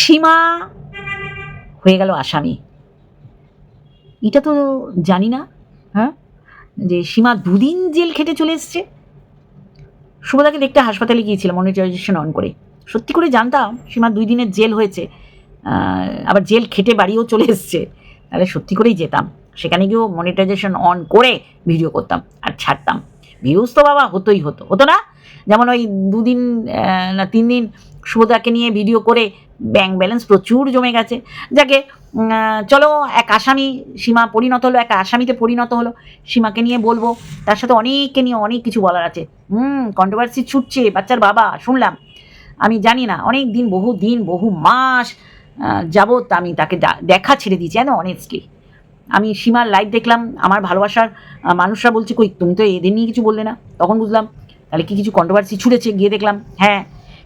সীমা হয়ে গেল আসামি। এটা তো জানি না হ্যাঁ? যে সীমা দুদিন জেল খেটে চলে এসছে। সুভদাকে দেখতে হাসপাতালে গিয়েছিলাম, মনিটাইজেশন অন করে। সত্যি করে জানতাম সীমা দুই দিনের জেল হয়েছে আবার জেল খেটে বাড়িও চলে এসছে। তাহলে সত্যি করেই যেতাম। সেখানে গিয়েও মনিটাইজেশন অন করে ভিডিও করতাম আর ছাড়তাম। ভিউজ তো বাবা হতোই হতো। হতো না? যেমন ওই দুদিন না তিন দিন সুভদাকে নিয়ে ভিডিও করে ব্যাংক ব্যালেন্স প্রচুর জমে গেছে। যাকে চলো এক আসামি, সীমা পরিণত হলো, এক আসামিতে পরিণত হলো। সীমাকে নিয়ে বলব, তার সাথে অনেককে নিয়ে অনেক কিছু বলার আছে। হুম কন্ট্রোভার্সি ছুটছে, বাচ্চার বাবা, শুনলাম। আমি জানি না, অনেক দিন, বহু দিন, বহু মাস যাবৎ আমি তাকে দেখা ছেড়ে দিয়েছি, জানো অনেস্টলি আমি সীমার লাইভ দেখলাম, আমার ভালোবাসার মানুষরা বলছে, কই, তুমি তো এদের নিয়ে কিছু বললে না? তখন বুঝলাম তাহলে কি কিছু কন্ট্রোভার্সি ছুটেছে গিয়ে দেখলাম হ্যাঁ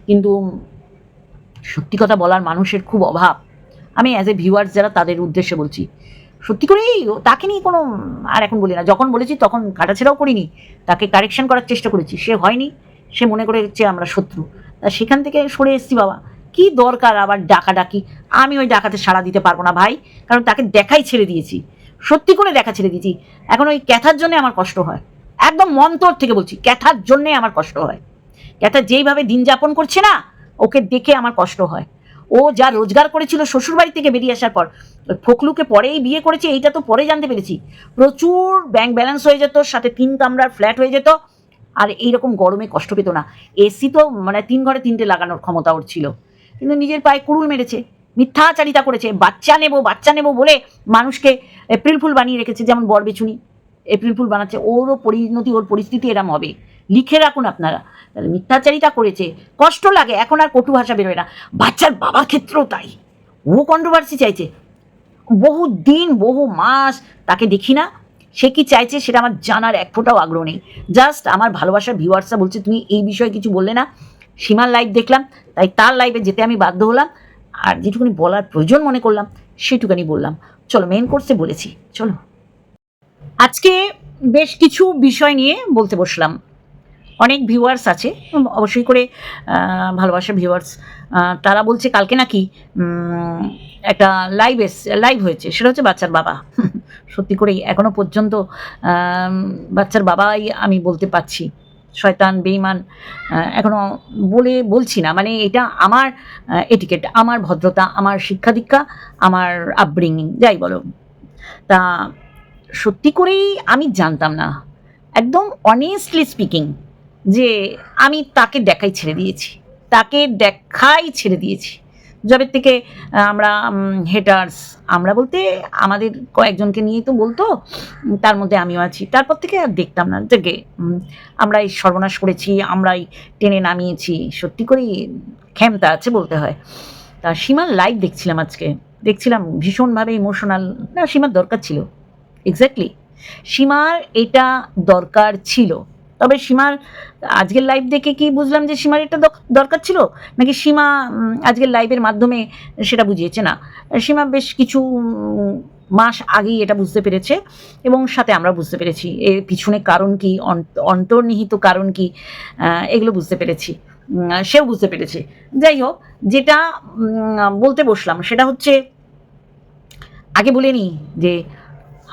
কিন্তু সত্যি কথা বলার মানুষের খুব অভাব। আমি অ্যাজ এ ভিউয়ার্স যারা তাদের উদ্দেশ্যে বলছি, সত্যি করেই তাকে নিয়ে কোনো আর এখন বলি না, যখন বলেছি তখন কাটাছেড়াও করিনি, তাকে কারেকশন করার চেষ্টা করেছি। সে হয়নি, সে মনে করেছে আমরা শত্রু। তা সেখান থেকে সরে এসেছি বাবা। কি দরকার আবার ডাকাডাকি? আমি ওই ডাকাতে সাড়া দিতে পারব না ভাই, কারণ তাকে দেখাই ছেড়ে দিয়েছি। সত্যি করে দেখা ছেড়ে দিয়েছি। এখন ওই ক্যাথার জন্য আমার কষ্ট হয়। একদম মন্তর থেকে বলছি, ক্যাথার জন্যে আমার কষ্ট হয়। ক্যাথা যেইভাবে দিন যাপন করছে না, ওকে দেখে আমার কষ্ট হয়। ও যা রোজগার করেছিল শ্বশুরবাড়ি থেকে বেরিয়ে আসার পর, ওই ফখলুকে পরেই বিয়ে করেছে, এইটা তো পরে জানতে পেরেছি। প্রচুর ব্যাংক ব্যালেন্স হয়ে যেত, সাথে তিন কামরার ফ্ল্যাট হয়ে যেত, আর এইরকম গরমে কষ্ট পেত না। এসি তো মানে তিন ঘরে তিনটে লাগানোর ক্ষমতা ওর ছিল। কিন্তু নিজের পায়ে কুড়ুল মেরেছে, মিথ্যাচারিতা করেছে, বাচ্চা নেব বাচ্চা নেব বলে মানুষকে এপ্রিল ফুল বানিয়ে রেখেছে, যেমন বর বরবেচুনি এপ্রিল ফুল বানাচ্ছে, ওরও পরিণতি, ওর পরিস্থিতি এরম হবে। লিখে রাখুন আপনারা। তাহলে মিথ্যাচারিতা করেছে, কষ্ট লাগে, এখন আর কটু ভাষা বেরোয় না। বাচ্চার বাবার ক্ষেত্রেও তাই। ও কন্ট্রোভার্সি চাইছে। বহু দিন, বহু মাস তাকে দেখি না। সে কি চাইছে সেটা আমার জানার এক ফোঁটাও আগ্রহ নেই। জাস্ট আমার ভালোবাসার ভিউয়ার্সরা বলছে, তুমি এই বিষয়ে কিছু বললে না। সীমার লাইভ দেখলাম, তাই তার লাইভে যেতে আমি বাধ্য হলাম। আর যেটুকুনি বলার প্রয়োজন মনে করলাম, সেটুকানি বললাম। চলো মেন কোর্সে বলেছি। চলো। আজকে বেশ কিছু বিষয় নিয়ে বলতে বসলাম। অনেক ভিউয়ার্স আছে অবশ্যই করে আহ, ভালোবাসার ভিউয়ার্স তারা বলছে কালকে নাকি একটা লাইভ এস লাইভ হয়েছে সেটা হচ্ছে বাচ্চার বাবা। সত্যি করেই এখনও পর্যন্ত বাচ্চার বাবাই আমি বলতে পারছি শয়তান বেইমান আহ, এখনও বলে বলছি না। মানে এটা আমার এটিকেট আমার ভদ্রতা আমার শিক্ষা দীক্ষা আমার আপব্রিঙ্গিং যাই বলো। তা সত্যি করেই আমি জানতাম না, একদম অনেস্টলি স্পিকিং যে আমি তাকে দেখাই ছেড়ে দিয়েছি, তাকে দেখাই ছেড়ে দিয়েছি। যবে থেকে আমরা হেটার্স আমরা বলতে আমাদের কয়েকজনকে নিয়েই তো বলতো, তার মধ্যে আমিও আছি। তারপর থেকে আর দেখতাম না থেকে আমরাই সর্বনাশ করেছি আমরাই টেনে নামিয়েছি, সত্যি করেই ক্ষমতা আছে বলতে হয়। তা সীমার লাইভ দেখছিলাম আজকে, দেখছিলাম ভীষণভাবে ইমোশনাল না সীমার দরকার ছিল। এক্স্যাক্টলি সীমার এটা দরকার ছিল। তবে সীমার আজকের লাইভ দেখে কি বুঝলাম যে সীমার এটা দরকার ছিল? নাকি সীমা আজকের লাইভের মাধ্যমে সেটা বুঝিয়েছে? না। সীমা বেশ কিছু মাস আগেই এটা বুঝতে পেরেছে এবং সাথে আমরা বুঝতে পেরেছি। এর পিছনে কারণ কি? অন্তর্নিহিত কারণ কি? এগুলো বুঝতে পেরেছি। সেও বুঝতে পেরেছে। যাই হোক, যেটা বলতে বসলাম সেটা হচ্ছে, আগে বলে নি যে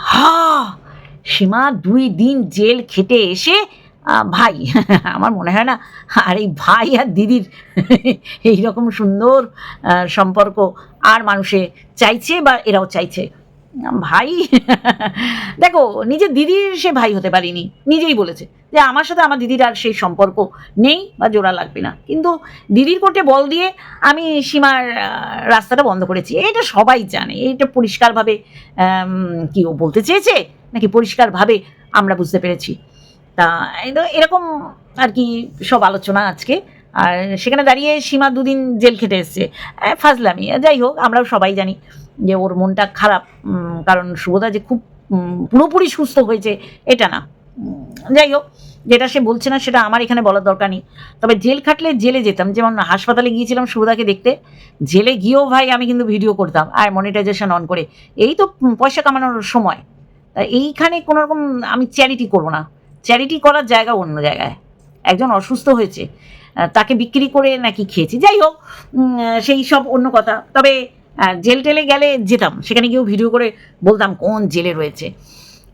হা, সীমা দুই দিন জেল খেটে এসে ভাই, আমার মনে হয় না, আর এই ভাই আর দিদির এইরকম সুন্দর সম্পর্ক আর মানুষে চাইছে বা এরাও চাইছে। ভাই? দেখো, নিজের দিদির সে ভাই হতে পারিনি, নিজেই বলেছে যে আমার সাথে আমার দিদির আর সেই সম্পর্ক নেই বা জোড়া লাগবে না। কিন্তু দিদির কোর্টে বল দিয়ে আমি সীমার রাস্তাটা বন্ধ করেছি। এটা সবাই জানে। এটা পরিষ্কারভাবে কি ও বলতে চেয়েছে? নাকি পরিষ্কারভাবে আমরা বুঝতে পেরেছি? তা এরকম আর কি সব আলোচনা আজকে। আর সেখানে দাঁড়িয়ে সীমা দুদিন জেল খেটে এসছে। ফাজলামি। যাই হোক, আমরাও সবাই জানি। যে ওর মনটা খারাপ কারণ শুভদা যে খুব পুরোপুরি সুস্থ হয়েছে, এটা না। যাই হোক, যেটা সে বলছে না সেটা আমার এখানে বলার দরকার নেই। তবে জেল খাটলে জেলে যেতাম, যেমন হাসপাতালে গিয়েছিলাম শুভদাকে দেখতে, জেলে গিয়েও ভাই আমি কিন্তু ভিডিও করতাম, আর মনিটাইজেশন অন করে। এই তো পয়সা কামানোর সময়। এইখানে কোনো রকম আমি চ্যারিটি করব না। চ্যারিটি করার জায়গা অন্য জায়গায়। একজন অসুস্থ হয়েছে তাকে বিক্রি করে নাকি খেয়েছি। যাই হোক সেই সব অন্য কথা। তবে জেল টেলে গেলে যেতাম। সেখানে গিয়েও ভিডিও করে বলতাম, কোন জেলে রয়েছে?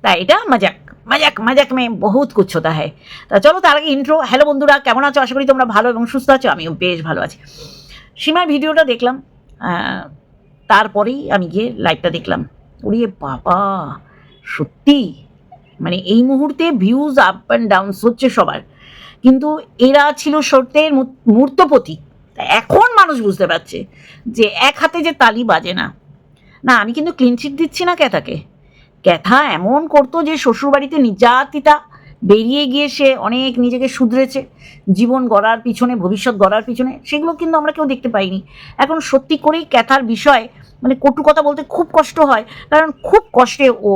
তা এটা মজাক মজাক মজাক মে বহুত কুছ হতা হয় তা চলো তার আগে ইন্ট্রো হ্যালো বন্ধুরা, কেমন আছো? আশা করি তোমরা ভালো এবং সুস্থ আছো। আমিও বেশ ভালো আছি। সীমার ভিডিওটা দেখলাম তারপরেই আমি গিয়ে লাইভটা দেখলাম। ওরিয়ে বাবা, সত্যি? মানে এই মুহূর্তে ভিউজ আপ অ্যান্ড ডাউনস হচ্ছে সবার। কিন্তু এরা ছিল সত্যের মূ- মূর্তপতি। তা এখন মানুষ বুঝতে পারছে যে এক হাতে যে তালি বাজে না। না, আমি কিন্তু ক্লিনচিট দিচ্ছি না ক্যাথাকে। ক্যাথা এমন করতো যে শ্বশুরবাড়িতে নির্যাতিতা বেরিয়ে গিয়ে সে অনেক নিজেকে শুধরেছে, জীবন গড়ার পিছনে, ভবিষ্যৎ গড়ার পিছনে, সেগুলো কিন্তু আমরা কেউ দেখতে পাইনি। এখন সত্যি করেই ক্যাথার বিষয় মানে কটু কথা বলতে খুব কষ্ট হয়, কারণ খুব কষ্টে ও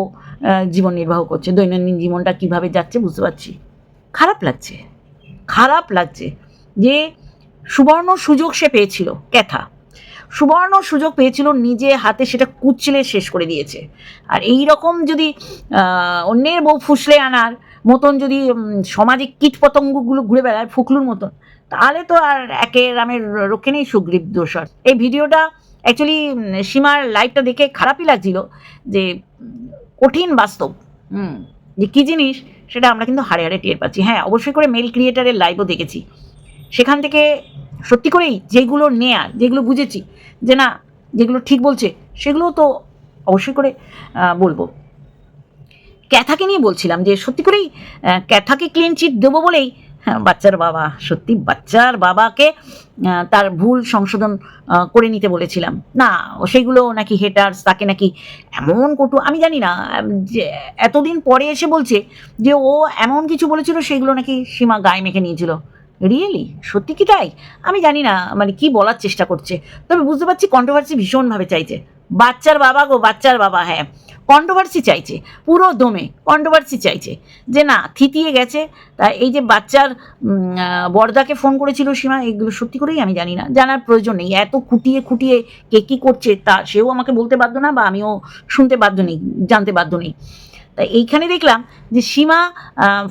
জীবন নির্বাহ করছে। দৈনন্দিন জীবনটা কীভাবে যাচ্ছে বুঝতে পারছি। খারাপ লাগছে। খারাপ লাগছে যে সুবর্ণ সুযোগ সে পেয়েছিল, ক্যাথা। সুবর্ণ সুযোগ পেয়েছিল নিজে হাতে সেটা কুচলে শেষ করে দিয়েছে। আর এই রকম যদি অন্যের বউ ফুসলে আনার মতন যদি সমাজে কীট পতঙ্গগুলো ঘুরে বেড়ায় ফুকলুর মতন, তাহলে তো আর একে রামের রক্ষে নেই সুগ্রীব দোষর। এই ভিডিওটা অ্যাকচুয়ালি সীমার লাইভটা দেখে খারাপই লাগছিল যে, কঠিন বাস্তব হুম যে কী জিনিস সেটা আমরা কিন্তু হাড়ে হাড়ে টের পাচ্ছি। হ্যাঁ অবশ্যই করে মেল ক্রিয়েটারের লাইভও দেখেছি। সেখান থেকে সত্যি করেই যেগুলো নেয়ার যেগুলো বুঝেছি যে না যেগুলো ঠিক বলছে সেগুলো তো অবশ্যই করে বলব। ক্যাথাকে নিয়ে বলছিলাম যে সত্যি করেই ক্যাথাকে ক্লিন চিট দেবো বলেই হ্যাঁ, বাচ্চার বাবা সত্যি বাচ্চার বাবাকে তার ভুল সংশোধন করে নিতে বলেছিলাম। না ও সেইগুলো নাকি হেটার্স তাকে নাকি এমন কটু আমি জানি না যে এতদিন পরে এসে বলছে যে ও এমন কিছু বলেছিল সেগুলো নাকি সীমা গায়ে মেখে নিয়েছিল। রিয়েলি সত্যি কি তাই? আমি জানি না মানে কি বলার চেষ্টা করছে। তবে বুঝতে পারছি কন্ট্রোভার্সি ভীষণভাবে চাইছে। বাচ্চার বাবা গো, বাচ্চার বাবা হ্যাঁ। কন্ট্রোভার্সি চাইছে, পুরো দমে কন্ট্রোভার্সি চাইছে। যে না, থিতিয়ে গেছে, তা এই যে বাচ্চার বর্দাকে ফোন করেছিল সীমা, এগুলো সত্যি করেই আমি জানি না। জানার প্রয়োজন নেই, এত খুঁটিয়ে খুঁটিয়ে কে কী করছে তা সেও আমাকে বলতে বাধ্য না, বা আমিও শুনতে বাধ্য নেই, জানতে বাধ্য নেই। তা এইখানে দেখলাম যে সীমা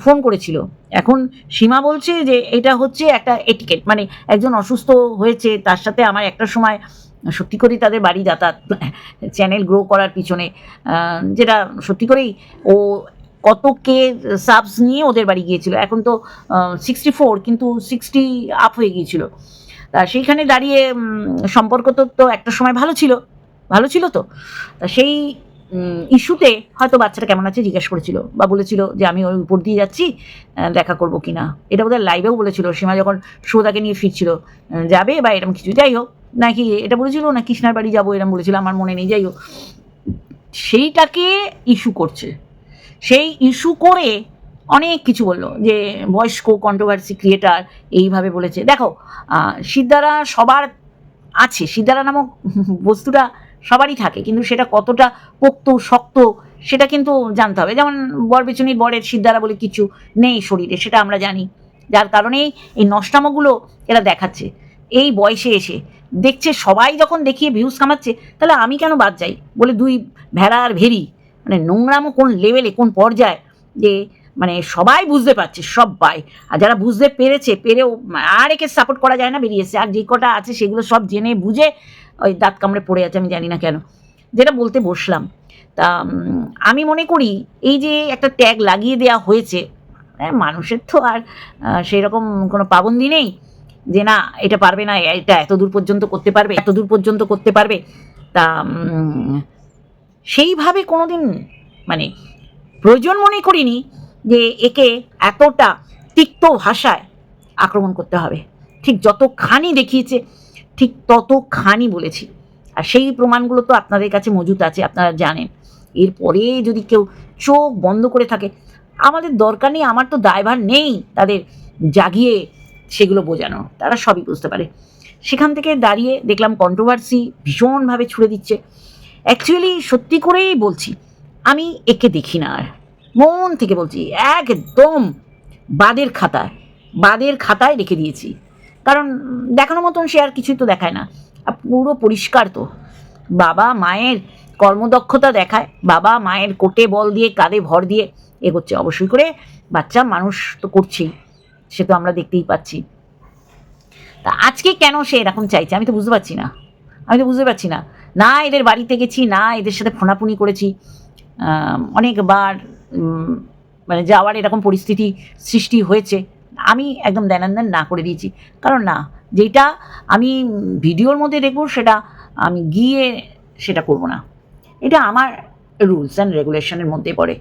ফোন করেছিল। এখন সীমা বলছে যে এটা হচ্ছে একটা এটিকেট মানে একজন অসুস্থ হয়েছে, তার সাথে আমার একটা সময়, সত্যি করেই তাদের বাড়ি যাতায়াত চ্যানেল গ্রো করার পিছনে যেটা সত্যি করেই ও কত কে সাবস নিয়ে ওদের বাড়ি গিয়েছিল। এখন তো সিক্সটি ফোর কিন্তু সিক্সটি আপ হয়ে গিয়েছিল। তা সেইখানে দাঁড়িয়ে সম্পর্ক তো তো একটা সময় ভালো ছিল ভালো ছিল তো। তা সেই ইস্যুতে হয়তো বাচ্চাটা কেমন আছে জিজ্ঞেস করেছিল বা বলেছিল যে আমি ওই উপর দিয়ে যাচ্ছি দেখা করব কি না এটা বোধহয় লাইভেও বলেছিল, সীমা যখন সুদাকে নিয়ে ফিরছিল যাবে বা এরকম কিছু। যাই হোক, নাকি এটা বলেছিল, না কৃষ্ণার বাড়ি যাব এরকম বলেছিল, আমার মনে নেই, যাই হোক। সেইটাকে ইস্যু করছে। সেই ইস্যু করে অনেক কিছু বলল, যে বয়স্ক কন্ট্রোভার্সি ক্রিয়েটার এইভাবে বলেছে। দেখো সিদ্ধারা সবার আছে, সিদ্ধারা নামক বস্তুটা সবারই থাকে, কিন্তু সেটা কতটা পোক্ত, শক্ত, সেটা কিন্তু জানতে হবে। যেমন বর পেছনির বরের সিদ্ধারা বলে কিছু নেই শরীরে, সেটা আমরা জানি। যার কারণেই এই নষ্টামগুলো এরা দেখাচ্ছে। এই বয়সে এসে দেখছে, সবাই যখন দেখিয়ে ভিউজ কামাচ্ছে, তাহলে আমি কেন বাদ যাই? বলে দুই ভেড়া আর ভেরি মানে নোংরামো কোন লেভেলে কোন পর্যায়ে? যে মানে সবাই বুঝতে পারছে সবাই আর যারা বুঝতে পেরেছে, পেরেও, আর একে সাপোর্ট করা যায় না বেরিয়েছে আর যে কটা আছে, সেগুলো সব জেনে, বুঝে ওই দাঁত কামড়ে পড়ে আছে আমি জানি না কেন। যেটা বলতে বসলাম। তা আমি মনে করি এই যে একটা ট্যাগ লাগিয়ে দেওয়া হয়েছে হ্যাঁ, মানুষের তো আর সেই রকম কোনো পাবন্দি নেই যে না এটা পারবে না এটা এত দূর পর্যন্ত করতে পারবে এত দূর পর্যন্ত করতে পারবে। তা সেইভাবে কোনো দিন মানে প্রয়োজন মনে করিনি যে একে এতটা তিক্ত ভাষায় আক্রমণ করতে হবে। ঠিক যতখানি দেখিয়েছে ঠিক ততখানি বলেছি। আর সেই প্রমাণগুলো তো আপনাদের কাছে মজুত আছে, আপনারা জানেন। এরপরে যদি কেউ চোখ বন্ধ করে থাকে, আমাদের দরকার নেই, আমার তো দায়ভার নেই তাদের জাগিয়ে সেগুলো বোঝানো, তারা সবই বুঝতে পারে। সেখান থেকে দাঁড়িয়ে দেখলাম কন্ট্রোভার্সি ভীষণভাবে ছুড়ে দিচ্ছে। অ্যাকচুয়ালি সত্যি করেই বলছি, আমি একে দেখি না আর। মন থেকে বলছি, একদম বাদের খাতায় বাদের খাতায় রেখে দিয়েছি। কারণ দেখানোর মতন সে আর কিছুই তো দেখায় না। পুরো পরিষ্কার তো। বাবা মায়ের কর্মদক্ষতা দেখায়, বাবা মায়ের কোটে বল দিয়ে, কাঁধে ভর দিয়ে এগোচ্ছে। অবশ্যই করে বাচ্চা মানুষ তো করছেই, সে তো আমরা দেখতেই পাচ্ছি। তা আজকে কেন সে এরকম চাইছে? আমি তো বুঝতে পারছি না। আমি তো বুঝতে পারছি না। না এদের বাড়িতে গেছি, না এদের সাথে ফোনাফুনি করেছি। অনেকবার মানে যাওয়ার এরকম পরিস্থিতি সৃষ্টি হয়েছে। আমি একদম দেন দেন না করে দিয়েছি। কারণ না, যেটা আমি ভিডিওর মধ্যে দেখব, সেটা আমি গিয়ে সেটা করব না। এটা আমার রুলস অ্যান্ড রেগুলেশনের মধ্যে পড়ে।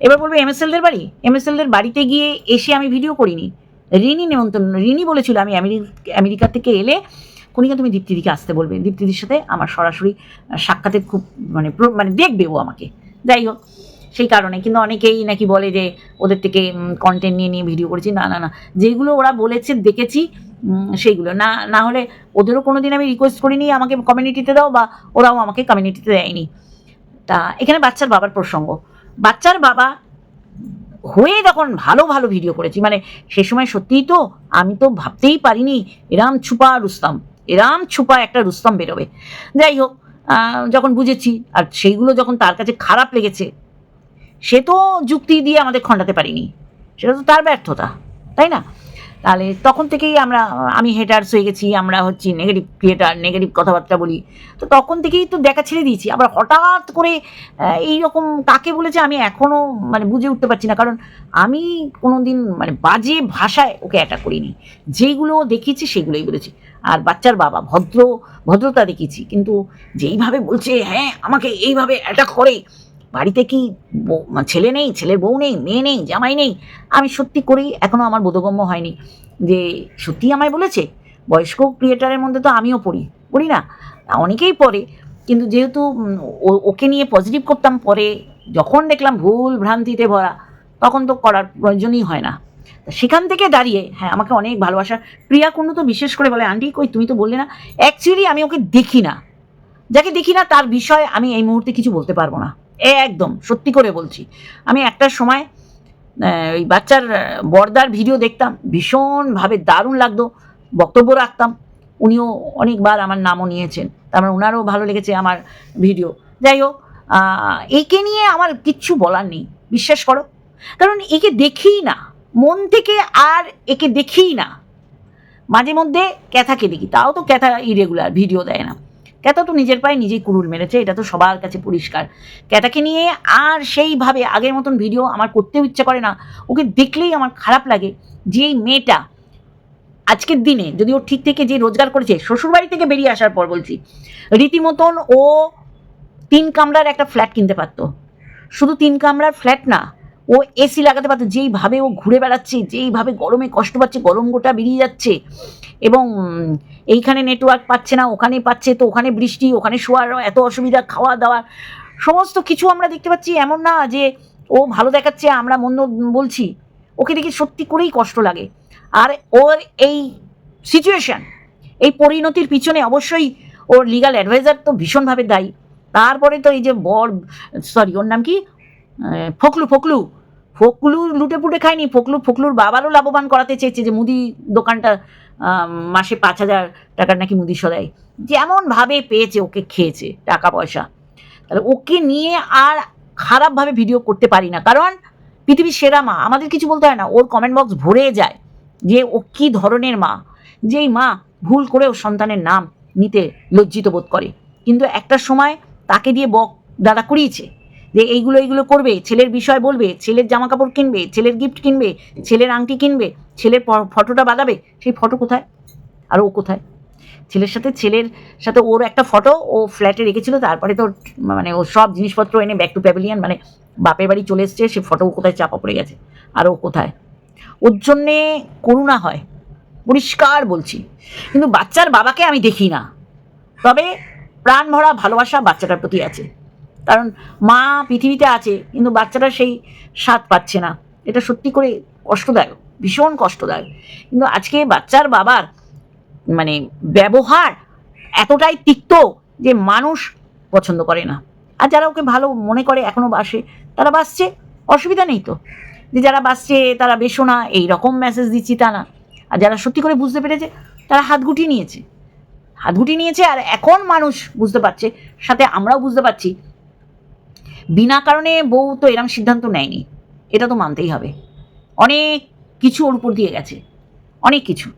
এবার বলব এমএসএলদের বাড়ি? এমএসএলদের বাড়িতে গিয়ে এসে আমি ভিডিও করিনি। রিনি নেমন্তন্ন রিনি বলেছিল আমি আমেরি- আমেরিকা থেকে এলে কনিকা তুমি দীপ্তিদিকে আসতে বলবে। দীপ্তিদির সাথে আমার সরাসরি সাক্ষাতের খুব মানে মানে দেখবে ও আমাকে। যাই হোক। সেই কারণে। কিন্তু অনেকেই নাকি বলে যে, ওদের থেকে কন্টেন্ট নিয়ে নিয়ে ভিডিও করেছি। না না না। যেগুলো ওরা বলেছে, দেখেছি সেইগুলো। না না হলে ওদেরও কোনো দিন আমি রিকোয়েস্ট করিনি, আমাকে কমিউনিটিতে দাও বা ওরাও আমাকে কমিউনিটিতে দেয়নি। তা, এখানে বাচ্চার বাবার প্রসঙ্গ। বাচ্চার বাবা হয়ে তখন ভালো ভালো ভিডিও করেছি মানে সে সময় সত্যিই তো আমি তো ভাবতেই পারিনি, এরাম ছুপা রুস্তম। এরাম ছুপা একটা রুস্তম বেরোবে। যাই হোক যখন বুঝেছি, আর সেইগুলো যখন তার কাছে খারাপ লেগেছে সে তো যুক্তি দিয়ে আমাদের খণ্ডাতে পারিনি। সেটা তো তার ব্যর্থতা, তাই না? তাহলে তখন থেকেই আমরা, আমি হেটার্স হয়ে গেছি, আমরা হচ্ছি নেগেটিভ ক্রিয়েটার নেগেটিভ কথাবার্তা বলি। তো তখন থেকেই তো দেখা ছেড়ে দিয়েছি। আবার হঠাৎ করে এই রকম কাকে বলেছে আমি এখনও মানে বুঝে উঠতে পারছি না। কারণ আমি কোনো দিন মানে বাজে ভাষায় ওকে অ্যাটাক করিনি। যেইগুলো দেখিয়েছি সেগুলোই বলেছি। আর বাচ্চার বাবা, ভদ্র, ভদ্রতা দেখিয়েছি। কিন্তু যেইভাবে বলছে হ্যাঁ আমাকে এইভাবে অ্যাটাক করে বাড়িতে কি ছেলে নেই, ছেলের বউ নেই, মেয়ে নেই, জামাই নেই? আমি সত্যি করেই এখনও আমার বোধগম্য হয়নি। যে সত্যি আমায় বলেছে, বয়স্ক ক্রিয়েটারের মধ্যে তো আমিও পড়ি। পড়ি না অনেকেই পড়ে। কিন্তু যেহেতু ওকে নিয়ে পজিটিভ করতাম পরে, যখন দেখলাম ভুল ভ্রান্তিতে ভরা, তখন তো করার প্রয়োজনই হয় না। সেখান থেকে দাঁড়িয়ে হ্যাঁ আমাকে অনেক ভালোবাসা। প্রিয়া কুণ্ডু তো বিশেষ করে বলে, আন্টি, কই, তুমি তো বললে না? অ্যাকচুয়ালি আমি ওকে দেখি না। যাকে দেখি না, তার বিষয়ে আমি এই মুহূর্তে কিছু বলতে পারব না। একদম, সত্যি করে বলছি। আমি একটা সময় ওই বাচ্চার বর্দার ভিডিও দেখতাম, ভীষণভাবে দারুণ লাগতো, বক্তব্য রাখতাম। উনিও অনেকবার আমার নামও নিয়েছেন, তার মানে ওনারও ভালো লেগেছে আমার ভিডিও। যাই হোক একে নিয়ে আমার কিচ্ছু বলার নেই, বিশ্বাস করো। কারণ একে দেখি না, মন থেকে আর একে দেখি না। মাঝে মধ্যে ক্যাথাকে দেখি, তাও তো ক্যাথা ইরেগুলার ভিডিও দেয় না। ক্যাথা তো নিজের পায়ে নিজেই কুড়ুল মেরেছে, এটা তো সবার কাছে পরিষ্কার। ক্যাটাকে নিয়ে আর সেইভাবে আগের মতন ভিডিও আমার করতেও ইচ্ছে করে না। ওকে দেখলেই আমার খারাপ লাগে যে এই মেয়েটা আজকের দিনে যদি ও ঠিক থেকে যে রোজগার করেছে, শ্বশুরবাড়ি থেকে বেরিয়ে আসার পর বলছি, রীতিমতন ও তিন কামরার একটা ফ্ল্যাট কিনতে পারতো। শুধু তিন কামরার ফ্ল্যাট না ও এসি লাগাতে পারতো, যেইভাবে ও ঘুরে বেড়াচ্ছে, যেইভাবে গরমে কষ্ট পাচ্ছে গরম গোটা বেরিয়ে যাচ্ছে এবং এইখানে নেটওয়ার্ক পাচ্ছে না, ওখানে পাচ্ছে, তো ওখানে বৃষ্টি, ওখানে শোয়ার এত অসুবিধা খাওয়া দাওয়া সমস্ত কিছু আমরা দেখতে পাচ্ছি। এমন না যে ও ভালো দেখাচ্ছে, আমরা মন্দ বলছি। ওকে দেখে সত্যি করেই কষ্ট লাগে। আর ওর এই সিচুয়েশন এই পরিণতির পিছনে অবশ্যই ওর লিগাল অ্যাডভাইজার তো ভীষণভাবে দায়ী। তারপরে তো এই যে বর সরি ওর নাম কি? ফকলু ফকলু। ফকলু লুটে পুটে খায়নি। ফকলু, ফকলুর বাবারও লাভবান করাতে চেয়েছে যে মুদি দোকানটা মাসে পাঁচ হাজার টাকার নাকি মুদি সদাই। যেমনভাবে পেয়েছে, ওকে খেয়েছে টাকা পয়সা তাহলে ওকে নিয়ে আর খারাপভাবে ভিডিও করতে পারি না। কারণ পৃথিবীর সেরা মা, আমাদের কিছু বলতে হয় না, ওর কমেন্ট বক্স ভরে যায় যে ও কী ধরনের মা। যেই মা ভুল করে ওর সন্তানের নাম নিতে লজ্জিত বোধ করে। কিন্তু একটা সময় তাকে দিয়ে বক দাদা করিয়েছে যে এইগুলো এইগুলো করবে, ছেলের বিষয় বলবে, ছেলের জামা কাপড় কিনবে, ছেলের গিফট কিনবে, ছেলের আংটি কিনবে, ছেলের ফটোটা বাগাবে সেই ফটো কোথায়? আর ও কোথায়? ছেলের সাথে ছেলের সাথে ওর একটা ফটো ও ফ্ল্যাটে রেখেছিল, তারপরে তো মানে ও সব জিনিসপত্র এনে ব্যাক টু প্যাভিলিয়ান মানে বাপের বাড়ি চলে এসছে, সে ফটো কোথায় চাপা পড়ে গেছে, আর ও কোথায়? ওর জন্যে করুণা হয়, পরিষ্কার বলছি, কিন্তু বাচ্চার বাবাকে আমি দেখি না, তবে প্রাণ ভরা ভালোবাসা বাচ্চাটার প্রতি আছে। কারণ মা পৃথিবীতে আছে, কিন্তু বাচ্চারা সেই স্বাদ পাচ্ছে না। এটা সত্যি করে কষ্টদায়ক, ভীষণ কষ্টদায়ক। কিন্তু আজকে বাচ্চার বাবার মানে ব্যবহার এতটাই তিক্ত যে মানুষ পছন্দ করে না। আর যারা ওকে ভালো মনে করে এখনও বাসে, তারা বাসছে, অসুবিধা নেই তো। যে যারা বাসছে, তারা বেশো না, এই রকম মেসেজ দিচ্ছি তা না। আর যারা সত্যি করে বুঝতে পেরেছে, তারা হাত গুটিয়ে নিয়েছে। হাত গুটিয়ে নিয়েছে আর এখন মানুষ বুঝতে পারছে, সাথে আমরাও বুঝতে পারছি বিনা কারণে বউ তো এরম সিদ্ধান্ত নেয়নি। এটা তো মানতেই হবে। অনেক কিছু ওর উপর দিয়ে গেছে। অনেক কিছু।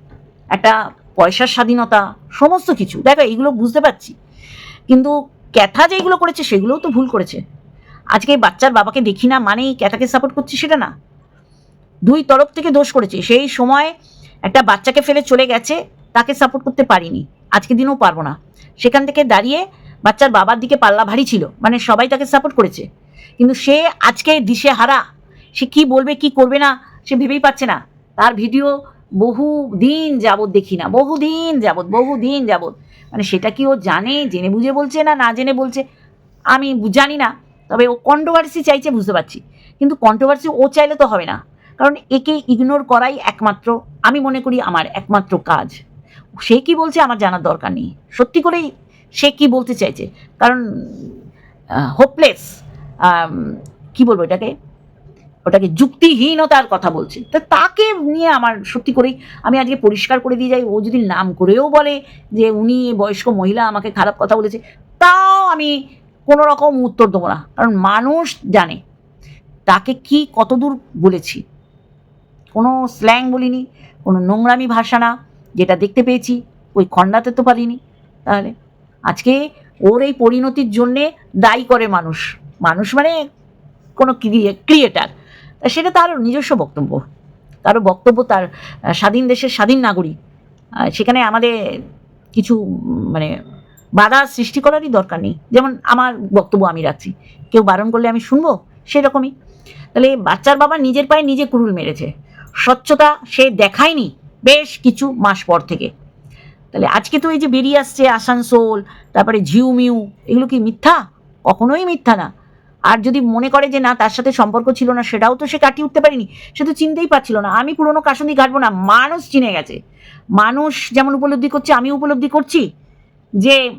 একটা পয়সার স্বাধীনতা, সমস্ত কিছু। দেখো এইগুলো বুঝতে পারছি। কিন্তু ক্যাথা যেগুলো করেছে, সেগুলোও তো ভুল করেছে। আজকে বাচ্চার বাবাকে দেখি না মানেই ক্যাথাকে সাপোর্ট করছি সেটা না। দুই তরফ থেকে দোষ করেছে। সেই সময় একটা বাচ্চাকে ফেলে চলে গেছে, তাকে সাপোর্ট করতে পারিনি। আজকে দিনেও পারব না। সেখান থেকে দাঁড়িয়ে বাচ্চার বাবার দিকে পাল্লা ভারী ছিল মানে সবাই তাকে সাপোর্ট করেছে। কিন্তু সে আজকে দিশে হারা সে কি বলবে, কি করবে না, সে ভেবেই পাচ্ছে না। তার ভিডিও বহু দিন যাবৎ দেখি না বহু দিন যাবৎ বহু দিন যাবৎ। মানে সেটা কি ও জানে, জেনে বুঝে বলছে না না জেনে বলছে, আমি জানি না। তবে ও কন্ট্রোভার্সি চাইছে, বুঝতে পারছি। কিন্তু কন্ট্রোভার্সি ও চাইলে তো হবে না। কারণ একে ইগনোর করাই একমাত্র, আমি মনে করি আমার একমাত্র কাজ। সে কি বলছে আমার জানার দরকার নেই। সত্যি করেই সে কি বলতে চাইছে? কারণ হোপলেস কি বলব এটাকে? ওটাকে যুক্তিহীনতার কথা বলছে। তো তাকে নিয়ে আমার সত্যি করেই আমি আজকে পরিষ্কার করে দিয়ে যাই। ও যদি নাম করেও বলে যে উনি বয়স্ক মহিলা, আমাকে খারাপ কথা বলেছে, তাও আমি কোনো রকম উত্তর দেবো না। কারণ মানুষ জানে, তাকে কি কতদূর বলেছি। কোনো স্ল্যাং বলিনি, কোনো নোংরামি ভাষা না, যেটা দেখতে পেয়েছি, ওই খণ্ডাতে তো পারিনি, তাহলে আজকে ওর এই পরিণতির জন্যে দায়ী করে মানুষ। মানুষ মানে কোনো ক্রিয়েটার। সেটা তার নিজস্ব বক্তব্য। তারও বক্তব্য তার স্বাধীন দেশের স্বাধীন নাগরিক। সেখানে আমাদের কিছু মানে বাধা সৃষ্টি করারই দরকার নেই। যেমন আমার বক্তব্য আমি রাখছি। কেউ বারণ করলে আমি শুনব সেরকমই। তাহলে বাচ্চার বাবা নিজের পায়ে নিজে কুরুল মেরেছে। স্বচ্ছতা সে দেখায়নি বেশ কিছু মাস পর থেকে। তাহলে আজকে তো এই যে বেরিয়ে আসছে আসানসোল, তারপরে ঝিউমিউ, এগুলো কি মিথ্যা? কখনোই মিথ্যা না। আর যদি মনে করে যে না, তার সাথে সম্পর্ক ছিল না, সেটাও তো সে কাটিয়ে উঠতে পারেনি। সে তো চিনতেই পারছিল না। আমি পুরনো কাসন্দি কাটবো না, মানুষ চিনে গেছে। মানুষ যেমন উপলব্ধি করছে, আমি উপলব্ধি করছি যে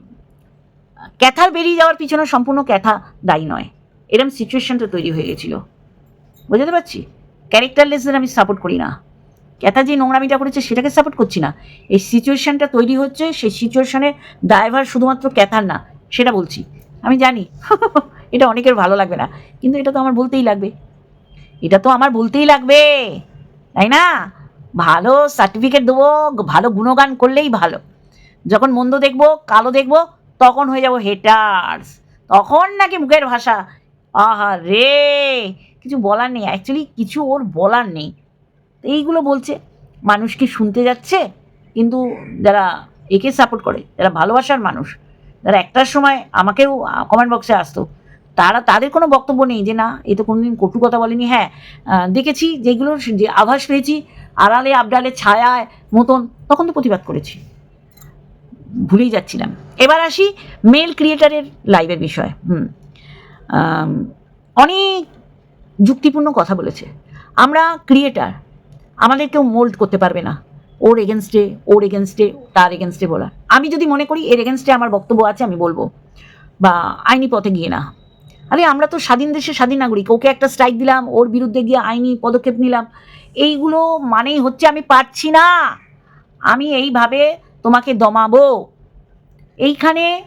ক্যাথার বেরিয়ে যাওয়ার পিছনে সম্পূর্ণ ক্যাথা দায়ী নয়। এরম সিচুয়েশনটা তৈরি হয়ে গেছিল। বুঝতে পারছি? ক্যারেক্টারলেসদের আমি সাপোর্ট করি না। ক্যাথা যে নোংরামিটা করেছে সেটাকে সাপোর্ট করছি না। এই সিচুয়েশনটা তৈরি হচ্ছে, সেই সিচুয়েশনের ড্রাইভার শুধুমাত্র ক্যাথার না, সেটা বলছি। আমি জানি, এটা অনেকের ভালো লাগবে না, কিন্তু এটা তো আমার বলতেই লাগবে। এটা তো আমার বলতেই লাগবে, তাই না? ভালো সার্টিফিকেট দেবো, ভালো গুণগান করলেই ভালো। যখন মন্দ দেখব, কালো দেখব, তখন হয়ে যাব হেটার্স তখন নাকি মুখের ভাষা। আহা রে, কিছু বলার নেই। অ্যাকচুয়ালি কিছু ওর বলার নেই। এইগুলো বলছে। মানুষ কি শুনতে যাচ্ছে? কিন্তু যারা একে সাপোর্ট করে, যারা ভালোবাসার মানুষ, যারা একটার সময় আমাকেও কমেন্ট বক্সে আসতো, তারা, তাদের কোনো বক্তব্য নেই যে, না, এ তো কোনোদিন কটু কথা বলেনি। হ্যাঁ দেখেছি যেগুলো যে আভাস পেয়েছি, আড়ালে, আবডালে, ছায়ায় মতন, তখন তো প্রতিবাদ করেছি। ভুলেই যাচ্ছিলাম। এবার আসি মেল ক্রিয়েটারের লাইভের বিষয়। হুম অনেক যুক্তিপূর্ণ কথা বলেছে। আমরা ক্রিয়েটার আমাদের কেউ মোল্ড করতে পারবে না। ওর এগেনস্টে ওর এগেনস্টে তার এগেনস্টে বলা আমি যদি মনে করি এর এগেনস্টে আমার বক্তব্য আছে, আমি বলব। বা আইনি পথে গিয়ে না। আরে আমরা তো স্বাধীন দেশে স্বাধীন নাগরিক, ওকে একটা স্ট্রাইক দিলাম, ওর বিরুদ্ধে গিয়ে আইনি পদক্ষেপ নিলাম। এইগুলো মানেই হচ্ছে আমি পারছি না। আমি এইভাবে তোমাকে দমাবো। এইখানে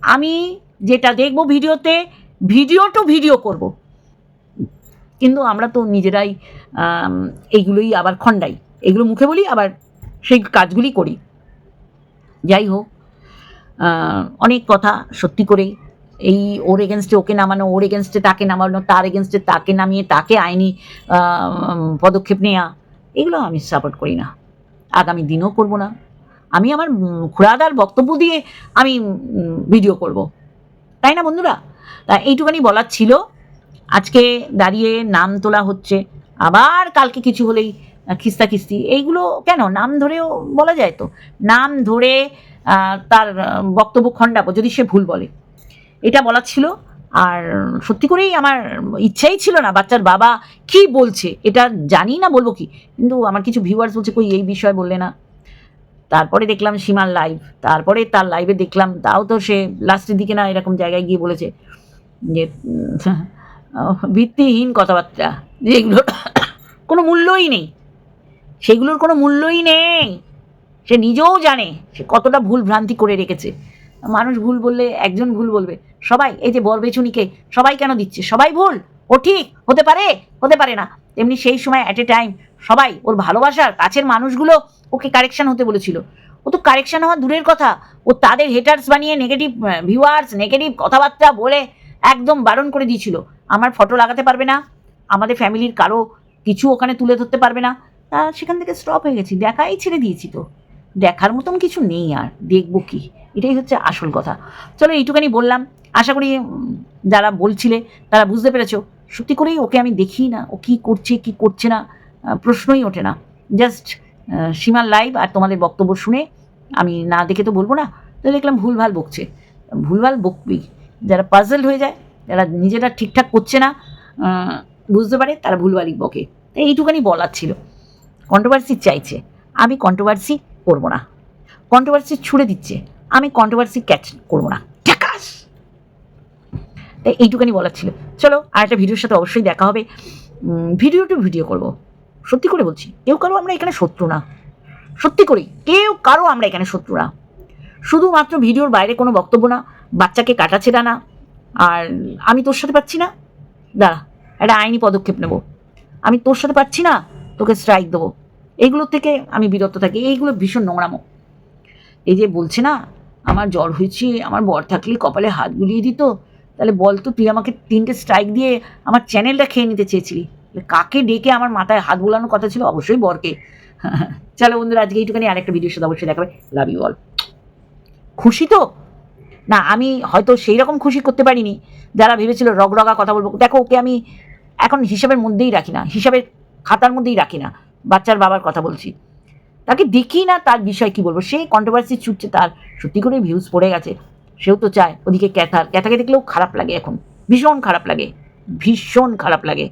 আমি যেটা দেখব ভিডিওতে, ভিডিও টু ভিডিও করব। কিন্তু আমরা তো নিজেরাই এইগুলোই আবার খণ্ডাই। এগুলো মুখে বলি, আবার সেই কাজগুলি করি। যাই হোক অনেক কথা সত্যি করে। এই ওর এগেনস্টে ওকে নামানো, ওর এগেনস্টে তাকে নামানো, তার এগেনস্টে তাকে নামিয়ে, তাকে আইনি পদক্ষেপ নেওয়া এগুলো আমি সাপোর্ট করি না। আগামী দিনও করব না। আমি আমার খুড়াদার বক্তব্য দিয়ে আমি ভিডিও করব। তাই না বন্ধুরা? তা এইটুখানি বলার ছিল। আজকে দাঁড়িয়ে নাম তোলা হচ্ছে। আবার কালকে কিছু হলেই খিস্তা খিস্তি। এইগুলো কেন? নাম ধরেও বলা যায় তো? নাম ধরে তার বক্তব্য খণ্ডাবো যদি সে ভুল বলে। এটা বলার ছিল। আর সত্যি করেই আমার ইচ্ছাই ছিল না বাচ্চার বাবা কি বলছে, এটা জানি না, বলব কি? কিন্তু আমার কিছু ভিউয়ার্স বলছে, কই, এই বিষয় বললে না? তারপরে দেখলাম সীমার লাইভ তারপরে তার লাইভে দেখলাম, তাও তো সে লাস্টের দিকে না এরকম জায়গায় গিয়ে বলেছে যে ভিত্তিহীন কথাবার্তা। যেগুলোর কোনো মূল্যই নেই। সেগুলোর কোনো মূল্যই নেই। সে নিজেও জানে সে কতটা ভুল ভ্রান্তি করে রেখেছে। মানুষ ভুল বললে একজন ভুল বলবে। সবাই, এই যে বরবেচুনিকে সবাই কেন দিচ্ছে? সবাই ভুল? ও ঠিক, হতে পারে? হতে পারে না। তেমনি সেই সময় অ্যাট এ টাইম সবাই, ওর ভালোবাসার কাছের মানুষগুলো ওকে কারেকশন হতে বলেছিল। ও তো কারেকশন হওয়া দূরের কথা। ও তাদের হেটার্স বানিয়ে নেগেটিভ ভিউয়ার্স নেগেটিভ কথাবার্তা বলে একদম বারণ করে দিয়েছিল। আমার ফটো লাগাতে পারবে না, আমাদের ফ্যামিলির কারও কিছু ওখানে তুলে ধরতে পারবে না। তা সেখান থেকে স্টপ হয়ে গেছি, দেখাই ছেড়ে দিয়েছি তো। দেখার মতন কিছু নেই আর, দেখব কি? এটাই হচ্ছে আসল কথা। চলো এইটুখানি বললাম, আশা করি যারা বলছিলে তারা বুঝতে পেরেছ। সত্যি করেই ওকে আমি দেখি না, ও কী করছে, কি করছে না প্রশ্নই ওঠে না। জাস্ট সীমার লাইভ আর তোমাদের বক্তব্য শুনে আমি না দেখে তো বলব না তো দেখলাম ভুলভাল বকছে। ভুলভাল বকবি যারা পাজল হয়ে যায় যারা নিজেরা ঠিকঠাক করছে না বুঝতে পারে তারা ভুলভালই বকে তাই এইটুখানি বলার ছিল। কন্ট্রোভার্সি চাইছে, আমি কন্ট্রোভার্সি করব না। কন্ট্রোভার্সি ছুড়ে দিচ্ছে, আমি কন্ট্রোভার্সি ক্যাচ করব না। তাই এইটুখানি বলার ছিল। চলো আর একটা ভিডিওর সাথে অবশ্যই দেখা হবে। ভিডিও টু ভিডিও করব। সত্যি করে বলছি, কেউ কারও আমরা এখানে শত্রু না। সত্যি করেই কেউ কারও আমরা এখানে শত্রু না। শুধুমাত্র ভিডিওর বাইরে কোনো বক্তব্য না, বাচ্চাকে কাটাছেড়া না আর আমি তোর সাথে পাচ্ছি না? দাঁড়া, একটা আইনি পদক্ষেপ নেব। আমি তোর সাথে পাচ্ছি না, তোকে স্ট্রাইক দেবো। এইগুলোর থেকে আমি বিরত থাকি। এইগুলো ভীষণ নোংরামো। এই যে বলছে না, আমার জ্বর হয়েছে, আমার বর থাকলে কপালে হাত বুলিয়ে দিত, তাহলে বলতো তুই আমাকে তিনটে স্ট্রাইক দিয়ে আমার চ্যানেলটা খেয়ে নিতে চেয়েছিলি। কাকে ডেকে আমার মাথায় হাত বোলানোর কথা ছিল? অবশ্যই বরকে। চলো বন্ধুরা, আজকে এইটুখানি আরেকটা ভিডিওর সাথে অবশ্যই দেখাবে লাভ ইউ অল খুশি তো? না, আমি হয়তো সেই রকম খুশি করতে পারিনি। যারা ভেবেছিল রগরগা কথা বলব, দেখো ওকে আমি এখন হিসাবের মধ্যেই রাখি না, হিসাবের খাতার মধ্যেই রাখি না, বাচ্চার বাবার কথা বলছি। তাকে দেখি না তার বিষয় কি বলব সেই কন্ট্রোভার্সি ছুটছে তার, সত্যি করে ভিউজ পড়ে গেছে। সেও তো চায়, ওদিকে ক্যাথার, ক্যাথাকে দেখলেও খারাপ লাগে এখন, ভীষণ খারাপ লাগে, ভীষণ খারাপ লাগে।